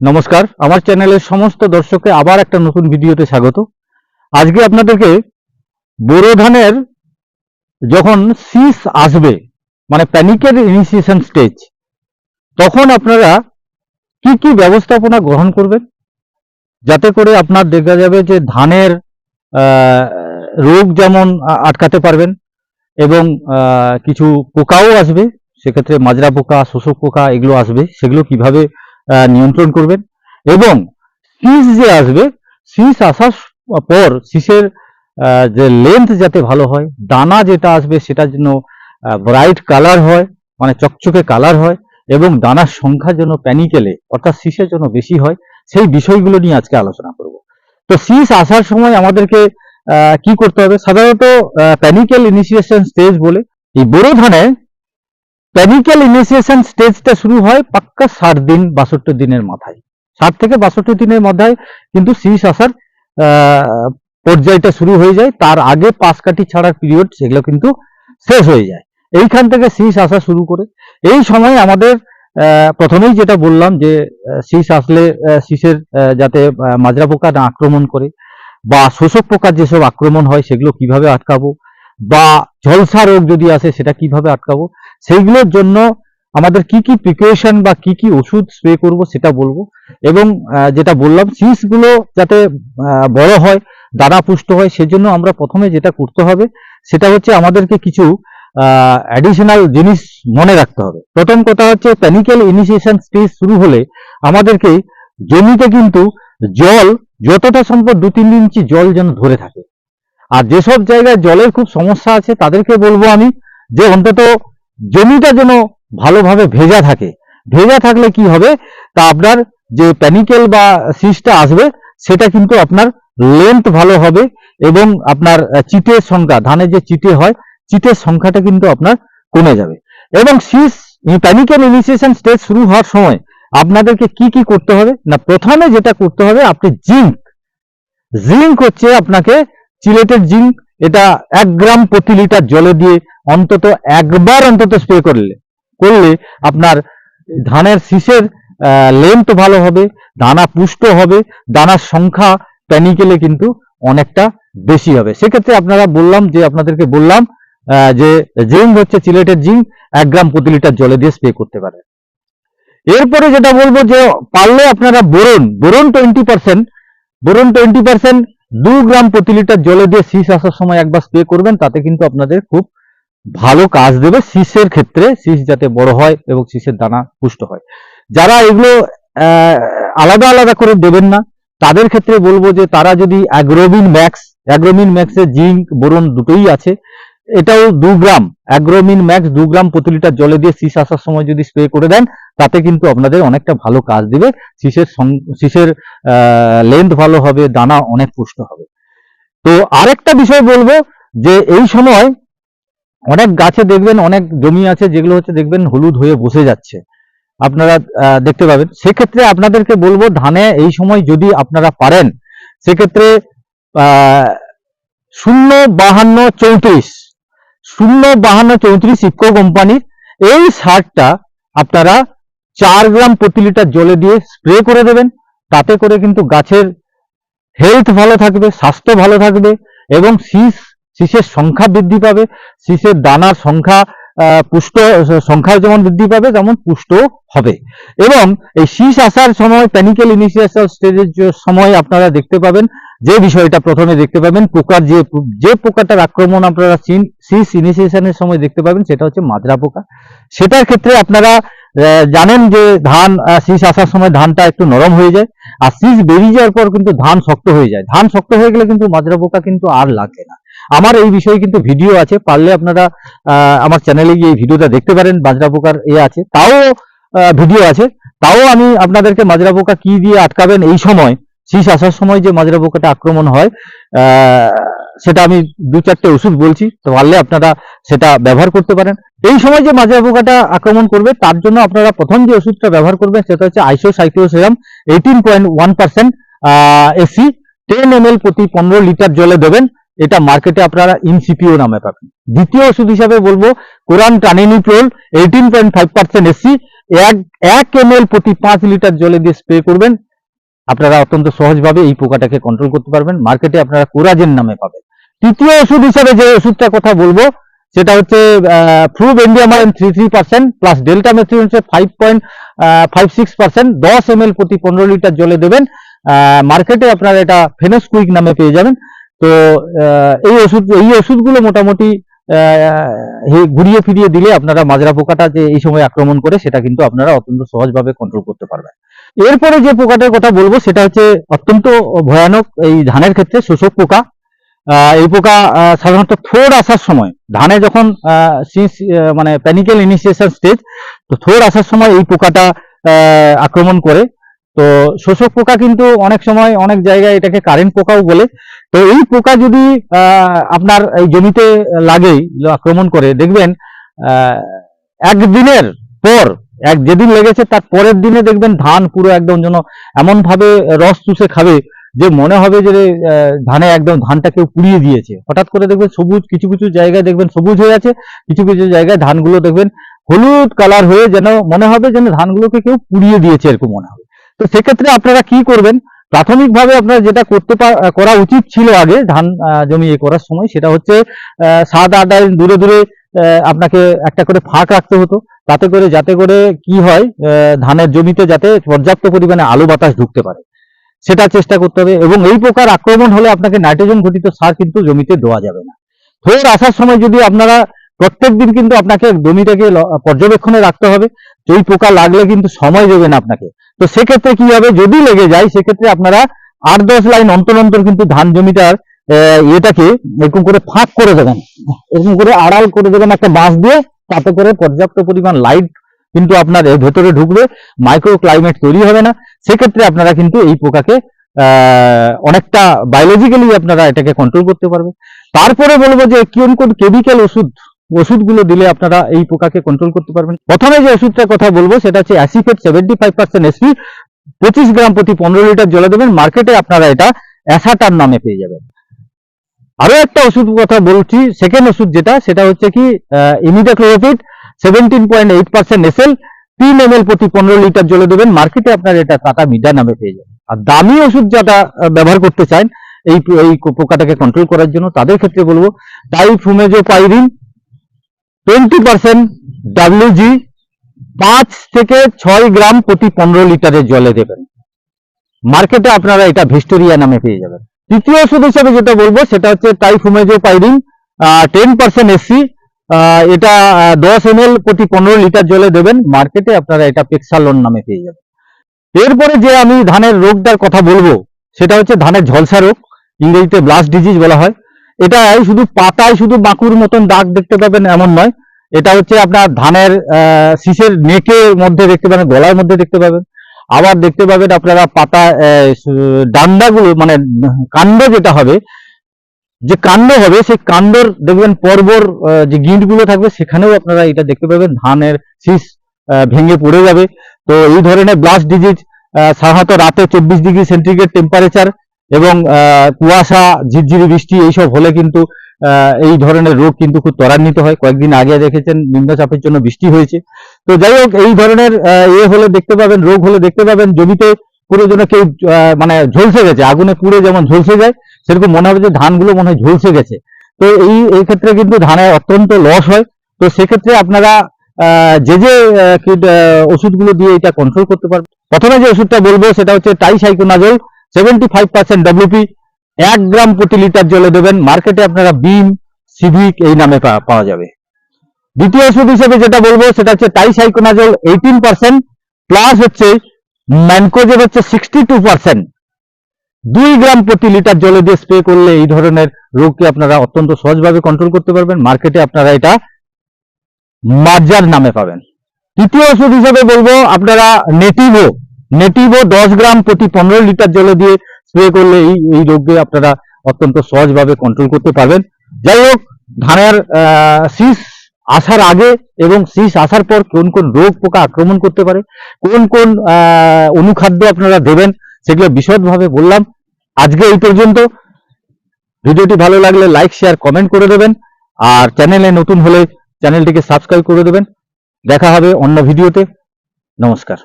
নমস্কার, আমার চ্যানেলের সমস্ত দর্শককে আবার একটা নতুন ভিডিওতে স্বাগত। আজকে আপনাদেরকে বোরো ধানের যখন শীষ আসবে মানে প্যানিকের ইনিশিয়েশন স্টেজ তখন আপনারা কি কি ব্যবস্থাপনা গ্রহণ করবেন? যাতে করে আপনার দেখা যাবে যে ধানের রোগ যেমন আটকাতে পারবেন এবং কিছু পোকাও আসবে, সেক্ষেত্রে মাজরা পোকা, শোষক পোকা এগুলো আসবে, সেগুলো কীভাবে নিয়ন্ত্রণ করবেন। এবং শীষ যে আসবে শীষ আসার পর আহ, যে লেন্থ যাতে ভালো হয় দানা যেটা আসবে সেটার জন্য ব্রাইট কালার হয় মানে চকচকে কালার হয় এবং দানার সংখ্যা যেন প্যানিকেলে অর্থাৎ শীষের জন্য বেশি হয় সেই বিষয়গুলো নিয়ে আজকে আলোচনা করব। তো শীষ আসার সময় আমাদেরকে কি করতে হবে? সাধারণত প্যানিক্যাল ইনিশিয়েশন স্টেজ বলে এই বোরো ধানে প্যানিক্যাল ইনিশিয়েশন স্টেজটা শুরু হয় পাক্কা ষাট দিন, বাষট্টি দিনের মাথায়। ষাট থেকে বাষট্টি দিনের মাথায় কিন্তু শীষ আসার পর্যায়টা শুরু হয়ে যায়। তার আগে পাঁচ কাঠি ছাড়ার পিরিয়ড সেগুলো কিন্তু শেষ হয়ে যায়। এইখান থেকে শীষ আসা শুরু করে। এই সময় আমাদের প্রথমেই যেটা বললাম যে শীষ আসলে শীষের যাতে মাজরা পোকা না আক্রমণ করে বা শোষক পোকার যেসব আক্রমণ হয় সেগুলো কীভাবে আটকাবো বা ঝলসা রোগ যদি আসে, সেটা কীভাবে আটকাবো? সেইগুলোর জন্য আমাদের কি কি প্রিপারেশন বা কি কি ওষুধ স্প্রে করব সেটা বলব। এবং যেটা বললাম শীষগুলো যাতে বড় হয়, দানা পুষ্ট হয়, সেজন্য আমরা প্রথমে যেটা করতে হবে, সেটা হচ্ছে আমাদেরকে কিছু অ্যাডিশনাল জিনিস মনে রাখতে হবে। প্রথম কথা হচ্ছে প্যানিক্যাল ইনিশিয়েশন স্টেজ শুরু হলে আমাদেরকে জমিতে কিন্তু জল, যতটা সম্ভব দু তিন ইঞ্চি জল যেন ধরে থাকে। আর যেসব জায়গায় জলের খুব সমস্যা আছে, তাদেরকে বলব আমি যে অন্তত জমিটা যেন ভালোভাবে ভেজা থাকে। ভেজা থাকলে কি হবে? তা আপনার যে প্যানিকেল বা শীষটা আসবে, সেটা কিন্তু আপনার লেন্থ ভালো হবে এবং আপনার চিটের সংখ্যা, ধানের যে চিটে হয়, চিটের সংখ্যাটা কিন্তু আপনার কমে যাবে। এবং শীষ প্যানিকেল ইনিশিয়েশন স্টেজ শুরু হওয়ার সময় আপনাদেরকে কি কি করতে হবে? না, প্রথমে যেটা করতে হবে, আপনি জিঙ্ক জিঙ্ক হচ্ছে আপনাকে চিলেটেড জিঙ্ক এটা এক গ্রাম প্রতি লিটার জলে দিয়ে অন্তত একবার অন্তত স্প্রে করলে করলে আপনার ধানের শীষের লেন্থ ভালো হবে, দানা পুষ্ট হবে, দানার সংখ্যা প্যানিকেলে কিন্তু অনেকটা বেশি হবে। সেক্ষেত্রে আপনারা বললাম যে, আপনাদেরকে বললাম যে জিঙ্ক হচ্ছে চিলেটের জিঙ্ক এক গ্রাম প্রতি লিটার জলে দিয়ে স্প্রে করতে পারে এরপরে যেটা বলব যে, পারলে আপনারা boron boron twenty percent boron twenty percent দু গ্রাম প্রতি লিটার জলে দিয়ে শীষ আসার সময় একবার স্প্রে করবেন, তাতে কিন্তু আপনাদের খুব ভালো কাজ দেবে শীষের ক্ষেত্রে। শীষ যাতে বড় হয় এবং শীষের দানা পুষ্ট হয়। যারা এগুলো আলাদা আলাদা করে দেবেন না, তাদের ক্ষেত্রে বলব যে তারা যদি অ্যাগ্রোবিন ম্যাক্স, অ্যাগ্রোবিন ম্যাক্সে জিঙ্ক, বোরন দুটোই আছে এটাও দু গ্রাম, অ্যাগ্রোমিন ম্যাক্স দু গ্রাম প্রতি লিটার জলে দিয়ে শীষ আসার সময় যদি স্প্রে করে দেন, তাতে কিন্তু আপনাদের অনেকটা ভালো কাজ দিবে। শীষের শীষের লেন্থ ভালো হবে, দানা অনেক পুষ্ট হবে। তো আরেকটা বিষয় বলব যে এই সময় অনেক গাছে দেখবেন, অনেক জমি আছে যেগুলো হচ্ছে দেখবেন হলুদ হয়ে বসে যাচ্ছে। আপনারা দেখতে পাবেন। সেক্ষেত্রে আপনাদেরকে বলব, ধানে এই সময় যদি আপনারা পারেন, সেক্ষেত্রে শূন্য বাহান্ন চৌত্রিশ শূন্য বাহান্ন চৌত্রিশ ইফকো কোম্পানির এই সারটা আপনারা চার গ্রাম প্রতি লিটার জলে দিয়ে স্প্রে করে দেবেন। তাতে করে কিন্তু গাছের হেলথ ভালো থাকবে, স্বাস্থ্য ভালো থাকবে এবং শীষ, শীষের সংখ্যা বৃদ্ধি পাবে। শীষের দানার সংখ্যা পুষ্ট সংখ্যা যেমন বৃদ্ধি পাবে, তেমন পুষ্ট হবে। এবং এই শীষ আসার সময় প্যানিক্যাল ইনিশিয়েশন স্টেজের সময় আপনারা দেখতে পাবেন যে বিষয়টা প্রথমে দেখতে পাবেন, পোকার যে যে পোকাটার আক্রমণ আপনারা শীষ ইনিশিয়েশনের সময় দেখতে পাবেন, সেটা হচ্ছে মাজরা পোকা। সেটার ক্ষেত্রে আপনারা জানেন যে ধান শীষ আসার সময় ধানটা একটু নরম হয়ে যায়, আর শীষ বেরিয়ে যাওয়ার পর কিন্তু ধান শক্ত হয়ে যায়। ধান শক্ত হয়ে গেলে কিন্তু মাজরা পোকা কিন্তু আর লাগে না। আমার এই বিষয়ে কিন্তু ভিডিও আছে, পারলে আপনারা আমার চ্যানেলে গিয়ে এই ভিডিওটা দেখতে পারেন, মাজরা পোকার এ আছে। তাও ভিডিও আছে। তাও আমি আপনাদেরকে মাজরা পোকা কি দিয়ে আটকাবেন এই সময় শীষ আসার সময় যে মাজরা পোকাটা আক্রমণ হয় সেটা আমি দু চারটে ওষুধ বলছি, তো পারলে আপনারা সেটা ব্যবহার করতে পারেন। এই সময় যে মাজরা পোকাটা আক্রমণ করবে, তার জন্য আপনারা প্রথম যে ওষুধটা ব্যবহার করবেন, সেটা হচ্ছে isocycloseram eighteen point one percent SC ten M প্রতি পনেরো লিটার জলে দেবেন। এটা মার্কেটে আপনারা ইনসিপিও নামে পাবেন। দ্বিতীয় ওষুধ হিসাবে বলব chlorantraniliprole eighteen point five percent SC, এক এক এম প্রতি পাঁচ লিটার জলে দিয়ে স্প্রে করবেন। আপনারা অত্যন্ত সহজভাবে এই পোকাটাকে কন্ট্রোল করতে পারবেন। মার্কেটে আপনারা কোরাজেন নামে পাবেন। তৃতীয় ওষুধ হিসাবে যে ওষুধটা কথা বলব, সেটা হচ্ছে flubendiamide three three percent plus deltamethrin হচ্ছে five point five six percent দশ এম এল প্রতি পনেরো লিটার জলে দেবেন। মার্কেটে আপনারা এটা ফেনোস্কুইক নামে পেয়ে যাবেন। তো এই ওষুধ, এই ওষুধগুলো মোটামুটি ঘুরিয়ে ফিরিয়ে দিলে আপনারা মাজরা পোকাটা যে এই সময় আক্রমণ করে, সেটা কিন্তু আপনারা অত্যন্ত সহজভাবে কন্ট্রোল করতে পারবেন। এরপরে যে পোকাটার কথা বলব, সেটা হচ্ছে অত্যন্ত ভয়ানক এই ধানের ক্ষেত্রে শোষক পোকা। এই পোকা সাধারণত থোড় আসার সময়, ধানে যখন মানে প্যানিক্যাল ইনিশিয়েশন স্টেজ তো থোড় আসার সময় এই পোকাটা আক্রমণ করে। তো শোষক পোকা কিন্তু অনেক সময় অনেক জায়গায় এটাকে কারেন্ট পোকাও বলে। তো এই পোকা যদি আপনার এই জমিতে লাগে আক্রমণ করে, দেখবেন একদিনের পর এক যেদিন লেগেছে, তার পরের দিনে দেখবেন ধান পুরো একদম যেন এমন ভাবে রস চুষে খাবে যে মনে হবে যে ধানে একদম ধানটা কেউ পুড়িয়ে দিয়েছে। হঠাৎ করে দেখবেন সবুজ, কিছু কিছু জায়গায় দেখবেন সবুজ হয়ে আছে, কিছু কিছু জায়গায় ধানগুলো দেখবেন হলুদ কালার হয়ে যেন মনে হবে যেন ধানগুলোকে কেউ পুড়িয়ে দিয়েছে এরকম মনে হবে। তো সেক্ষেত্রে আপনারা কি করবেন? প্রাথমিকভাবে আপনারা যেটা করতে করা উচিত ছিল আগে ধান জমি করার সময়, সেটা হচ্ছে সাত আট দূরে দূরে আপনাকে একটা করে ফাঁক রাখতে হতো। তাতে করে, যাতে করে কি হয় ধানের জমিতে যাতে পর্যাপ্ত পরিমাণে আলো বাতাস ঢুকতে পারে। সেটা চেষ্টা করতে হবে এবং এই প্রকার আক্রমণ হলে আপনাকে নাইট্রোজেন ঘটিত সার কিন্তু জমিতে দেওয়া যাবে না। ফের আসার সময় যদি আপনারা প্রত্যেক দিন কিন্তু আপনাকে জমিটাকে পর্যবেক্ষণে রাখতে হবে এই পোকা লাগলে কিন্তু সময় দেবে না আপনাকে। তো সেক্ষেত্রে কি হবে? যদি লেগে যায়, সেক্ষেত্রে আপনারা আট দশ লাইন অন্তর অন্তর কিন্তু ধান জমিটার এটাকে এরকম করে ফাঁক করে দেবেন। এরকম করে আড়াল করে দেবেন একটা বাঁশ দিয়ে, তাতে করে পর্যাপ্ত পরিমাণ লাইট কিন্তু আপনার এর ভেতরে ঢুকবে মাইক্রো ক্লাইমেট তৈরি হবে না। সেক্ষেত্রে আপনারা কিন্তু এই পোকাকে অনেকটা বায়োলজিক্যালি আপনারা এটাকে কন্ট্রোল করতে পারবে তারপরে বলব যে কোন কোন কেমিক্যাল ওষুধ, ওষুধগুলো দিলে আপনারা এই পোকাকে কন্ট্রোল করতে পারবেন। প্রথমে যে ওষুধটার কথা বলব, সেটা হচ্ছে acephate seventy five percent SP পঁচিশ গ্রাম প্রতি পনেরো লিটার জলে দেবেন। মার্কেটে আপনারা এটা অ্যাসাটার নামে পেয়ে যাবেন। আরও একটা ওষুধ কথা বলছি। সেকেন্ড ওষুধ যেটা, সেটা হচ্ছে কি imidacloprid seventeen point eight percent SL তিন এম প্রতি পনেরো লিটার জলে দেবেন। মার্কেটে আপনার এটা টাটা মিডা নামে পেয়ে যাবেন। আর দামি ওষুধ যেটা ব্যবহার করতে চান, এই এই পোকাটাকে কন্ট্রোল করার জন্য তাদের ক্ষেত্রে বলব ডাইফুমেজো পাইরিন টোয়েন্টি পার্সেন্ট ডাব্লিউজি পাঁচ থেকে ছয় গ্রাম প্রতি পনেরো লিটারের জলে দেবেন। মার্কেটে আপনারা এটা ভিস্টোরিয়া নামে পেয়ে যাবেন। তৃতীয় ওষুধ হিসেবে যেটা বলব, সেটা হচ্ছে টাইফুমেজো পাইরিন টেন পার্সেন্ট এসি এটা দশ এম প্রতি পনেরো লিটার জলে দেবেন। মার্কেটে আপনারা এটা পেক্সালন নামে পেয়ে যাবেন। এরপরে যে আমি ধানের রোগটার কথা বলব, সেটা হচ্ছে ধানের ঝলসা রোগ, ইংরেজিতে ব্লাস্ট ডিজিজ বলা হয়। এটা শুধু পাতায়, শুধু বাঁকুর মতন দাগ দেখতে পাবেন এমন নয়। এটা হচ্ছে আপনার ধানের শীষের নেকের মধ্যে দেখতে পাবেন, গলার মধ্যে দেখতে পাবেন। আবার দেখতে পাবেন আপনারা পাতা ডান্ডাগুলো মানে কাণ্ড যেটা হবে, যে কাণ্ড হবে, সেই কাণ্ডর দেখবেন পর্বর যে গিঁটগুলো থাকবে, সেখানেও আপনারা এটা দেখতে পাবেন, ধানের শীষ ভেঙে পড়ে যাবে। তো এই ধরনের ব্লাস্ট ডিজিজ সাধারণত রাতে চব্বিশ ডিগ্রি সেন্টিগ্রেড টেম্পারেচার এবং কুয়াশা, ঝিরঝিরি বৃষ্টি, এইসব হলে কিন্তু এই ধরনের রোগ কিন্তু খুব ত্বরান্বিত হয়। কয়েকদিন আগে দেখেছেন, নিম্নচাপের জন্য বৃষ্টি হয়েছে। তো যাই হোক, এই ধরনের এ হলে দেখতে পাবেন, রোগ হলে দেখতে পাবেন, জমিতে পুরো যেন কেউ মানে ঝলসে গেছে, আগুনে পুড়ে যেমন ঝলসে যায়, সেরকম মনে হবে যে ধানগুলো মনে হয় ঝলসে গেছে। তো এই এই ক্ষেত্রে কিন্তু ধানের অত্যন্ত লস হয়। তো সেক্ষেত্রে আপনারা যে যে ওষুধগুলো দিয়ে এটা কন্ট্রোল করতে পারবেন। প্রথমে যে ওষুধটা বলব, সেটা হচ্ছে tricyclazole seventy five percent WP এক গ্রাম প্রতি লিটার জলে দেবেন। মার্কেটে আপনারা বিম, সিভিক এই নামে পাওয়া যাবে। দ্বিতীয় ওষুধ হিসেবে যেটা বলব, সেটা হচ্ছে টাইসাইকোনাজল এইটিন পার্সেন্ট প্লাস হচ্ছে ম্যানকোজের হচ্ছে সিক্সটি টু পার্সেন্ট দুই গ্রাম প্রতি লিটার জলে দিয়ে স্প্রে করলে এই ধরনের রোগকে আপনারা অত্যন্ত সহজভাবে কন্ট্রোল করতে পারবেন। মার্কেটে আপনারা এটা মার্জার নামে পাবেন। তৃতীয় ওষুধ হিসেবে বলব, আপনারা নেটিভো নেটিভো দশ গ্রাম প্রতি পনেরো লিটার জলে দিয়ে স্প্রে করলে এই এই রোগকে আপনারা অত্যন্ত সহজভাবে কন্ট্রোল করতে পারবেন। যাই হোক ধানের শীষ আসার আগে এবং শীষ আসার পর কোন কোন রোগ পোকা আক্রমণ করতে পারে, কোন কোন অনুখাদ্য আপনারা দেবেন সেগুলো বিশদভাবে বললাম। আজকে এই পর্যন্ত। ভিডিওটি ভালো লাগলে লাইক শেয়ার কমেন্ট করে দেবেন। আর চ্যানেলে নতুন হলে চ্যানেলটিকে সাবস্ক্রাইব করে দেবেন। দেখা হবে অন্য ভিডিওতে। নমস্কার।